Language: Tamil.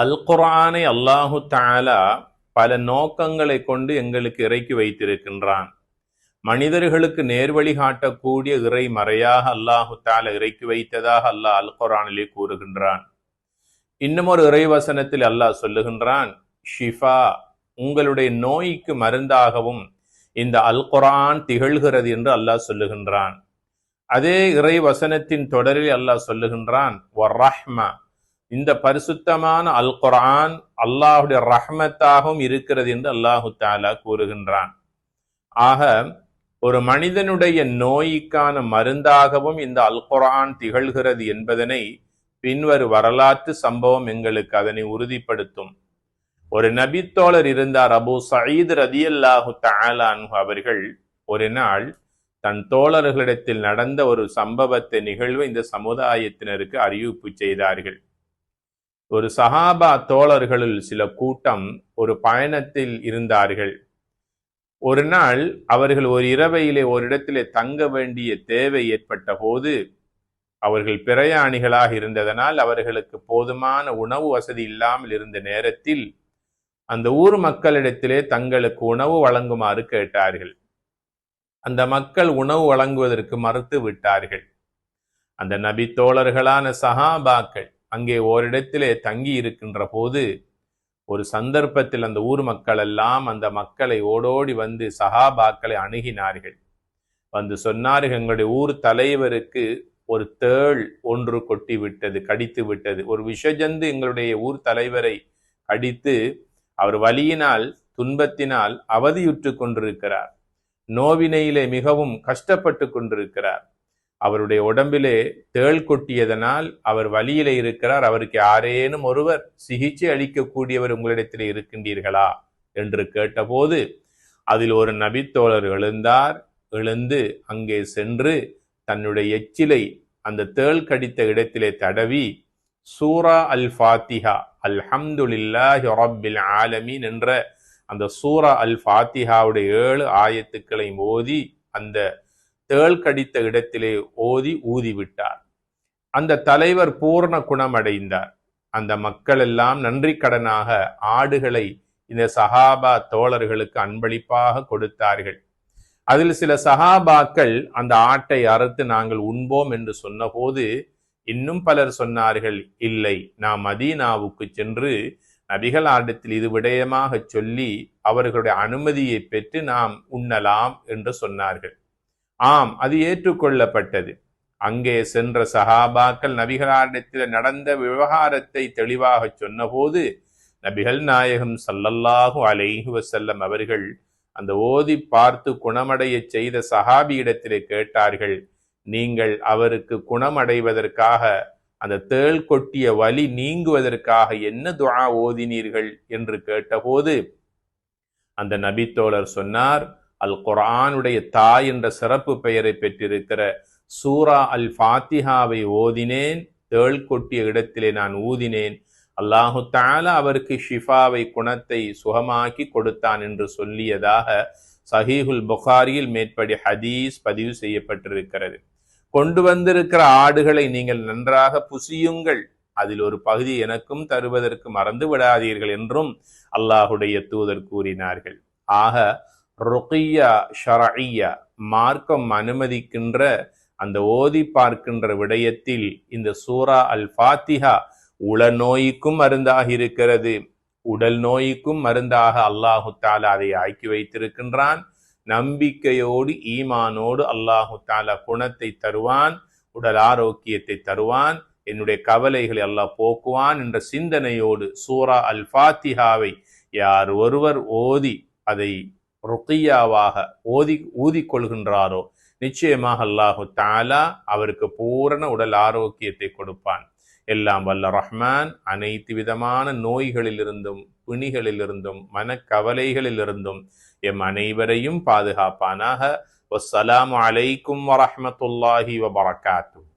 அல் குரானை அல்லாஹு தாலா பல நோக்கங்களை கொண்டு எங்களுக்கு இறக்கி வைத்திருக்கின்றான். மனிதர்களுக்கு நேர்வழி காட்டக்கூடிய இறை மறையாக அல்லாஹு தாலா இறக்கி வைத்ததாக அல்லாஹ் அல் குரானிலே கூறுகின்றான். இன்னும் ஒரு இறைவசனத்தில் அல்லாஹ் சொல்லுகின்றான் ஷிஃபா உங்களுடைய நோய்க்கு மருந்தாகவும் இந்த அல் குரான் திகழ்கிறது என்று அல்லாஹ் சொல்லுகின்றான். அதே இறை வசனத்தின் தொடரில் அல்லாஹ் சொல்லுகின்றான் வர்ரஹ்மா இந்த பரிசுத்தமான அல் குரான் அல்லாஹுடைய ரஹ்மத்தாகவும் இருக்கிறது என்று அல்லாஹு தாலா கூறுகின்றான். ஆக ஒரு மனிதனுடைய நோய்க்கான மருந்தாகவும் இந்த அல் குரான் திகழ்கிறது என்பதனை பின்வரு வரலாற்று சம்பவம் எங்களுக்கு அதனை உறுதிப்படுத்தும். ஒரு நபித்தோழர் இருந்தார் அபு சயீத் ரதியல்லாஹு தஆலான்ஹு அவர்கள். ஒரு நாள் தன் தோழர்களிடத்தில் நடந்த ஒரு சம்பவத்தை நிகழ்வு இந்த சமுதாயத்தினருக்கு அறிவிப்பு செய்தார்கள். ஒரு சஹாபா தோழர்களுள் சில கூட்டம் ஒரு பயணத்தில் இருந்தார்கள். ஒரு நாள் அவர்கள் ஒரு இரவையிலே ஒரு இடத்திலே தங்க வேண்டிய தேவை ஏற்பட்ட போது அவர்கள் பிரயாணிகளாக இருந்ததனால் அவர்களுக்கு போதுமான உணவு வசதி இல்லாமல் இருந்த நேரத்தில் அந்த ஊர் மக்களிடத்திலே தங்களுக்கு உணவு வழங்குமாறு கேட்டார்கள். அந்த மக்கள் உணவு வழங்குவதற்கு மறுத்து விட்டார்கள். அந்த நபி தோழர்களான சஹாபாக்கள் அங்கே ஓரிடத்திலே தங்கி இருக்கின்ற போது ஒரு சந்தர்ப்பத்தில் அந்த ஊர் மக்கள் எல்லாம் அந்த மக்களை ஓடோடி வந்து சஹாபாக்களை அணுகினார்கள். வந்து சொன்னார்கள் எங்களுடைய ஊர் தலைவருக்கு ஒரு தேள் ஒன்று கொட்டி விட்டது கடித்து விட்டது. ஒரு விஷஜந்து எங்களுடைய ஊர் தலைவரை கடித்து அவர் வலியினால் துன்பத்தினால் அவதியுற்று கொண்டிருக்கிறார். நோவினையிலே மிகவும் கஷ்டப்பட்டு கொண்டிருக்கிறார். அவருடைய உடம்பிலே தேள் கொட்டியதனால் அவர் வலியிலே இருக்கிறார். அவருக்கு யாரேனும் ஒருவர் சிகிச்சை அளிக்கக்கூடியவர் உங்களிடத்தில் இருக்கின்றீர்களா? என்று கேட்டபோது அதில் ஒரு நபித்தோழர் எழுந்தார். எழுந்து அங்கே சென்று தன்னுடைய எச்சிலை அந்த தேள் கடித்த இடத்திலே தடவி சூரா அல் ஃபாத்திஹா அல்ஹம்துலில்லாஹி ஹொரபில் ஆலமீன் என்ற அந்த சூரா அல் ஃபாத்திஹாவுடைய ஏழு ஆயத்துக்களை மோதி அந்த தேள் கடித்த இடத்திலே ஓதி ஊதிவிட்டார். அந்த தலைவர் பூர்ண குணமடைந்தார். அந்த மக்கள் எல்லாம் நன்றி கடனாக ஆடுகளை இந்த சஹாபா தோழர்களுக்கு அன்பளிப்பாக கொடுத்தார்கள். அதில் சில சஹாபாக்கள் அந்த ஆட்டை அறுத்து நாங்கள் உண்போம் என்று சொன்னபோது இன்னும் பலர் சொன்னார்கள் இல்லை நாம் மதீனாவுக்கு சென்று நபிகள் ஆட்டத்தில் இது விடயமாக சொல்லி அவர்களுடைய அனுமதியை பெற்று நாம் உண்ணலாம் என்று சொன்னார்கள். ஆம் அது ஏற்றுக்கொள்ளப்பட்டது. அங்கே சென்ற சஹாபாக்கள் நபிகளாரிடத்தில் நடந்த விவகாரத்தை தெளிவாக சொன்னபோது நபிகள் நாயகம் சல்லல்லாஹு அலைஹு வசல்லம் அவர்கள் அந்த ஓதி பார்த்து குணமடைய செய்த சஹாபியிடத்திலே கேட்டார்கள் நீங்கள் அவருக்கு குணமடைவதற்காக அந்த தேள் கொட்டிய வலி நீங்குவதற்காக என்ன துவா ஓதினீர்கள்? என்று கேட்டபோது அந்த நபித்தோழர் சொன்னார் அல் குரானுடைய தாய் என்ற சிறப்பு பெயரை பெற்றிருக்கிற சூரா அல் ஃபாத்திஹாவை ஓதினேன் தேள் கொட்டிய இடத்திலே நான் ஊதினேன். அல்லாஹு தாலா அவருக்கு ஷிஃபாவை குணத்தை சுகமாக்கி கொடுத்தான் என்று சொல்லியதாக சஹீஹுல் புகாரியில் மேற்படி ஹதீஸ் பதிவு செய்யப்பட்டிருக்கிறது. கொண்டு வந்திருக்கிற ஆடுகளை நீங்கள் நன்றாக புசியுங்கள். அதில் ஒரு பகுதி எனக்கும் தருவதற்கு மறந்து விடாதீர்கள் என்றும் அல்லாஹுடைய தூதர் கூறினார்கள். ஆக ருக்கியா ஷரஐயா மார்க்கம் அனுமதிக்கின்ற அந்த ஓதி பார்க்கின்ற விடயத்தில் இந்த சூரா அல் ஃபாத்திஹா உள நோய்க்கும் மருந்தாக இருக்கிறது. உடல் நோய்க்கும் மருந்தாக அல்லாஹு தாலா அதை ஆக்கி வைத்திருக்கின்றான். நம்பிக்கையோடு ஈமானோடு அல்லாஹு தாலா குணத்தை தருவான் உடல் ஆரோக்கியத்தை தருவான். என்னுடைய கவலைகளை அல்லாஹ் போக்குவான் என்ற சிந்தனையோடு சூரா அல் ஃபாத்திஹாவை யார் ஒருவர் ஓதி அதை ருக்கியாவாக ஓதி ஊதிக்கொள்கின்றாரோ நிச்சயமாக அல்லாஹு தாலா அவருக்கு பூரண உடல் ஆரோக்கியத்தை கொடுப்பான். எல்லாம் வல்ல ரஹ்மான் அனைத்து விதமான நோய்களிலிருந்தும் பிணிகளிலிருந்தும் மனக்கவலைகளிலிருந்தும் எம் அனைவரையும் பாதுகாப்பானாக. வசலாம் அலைக்கும் வரமத்துல்லாஹி வபரகாத்துஹு.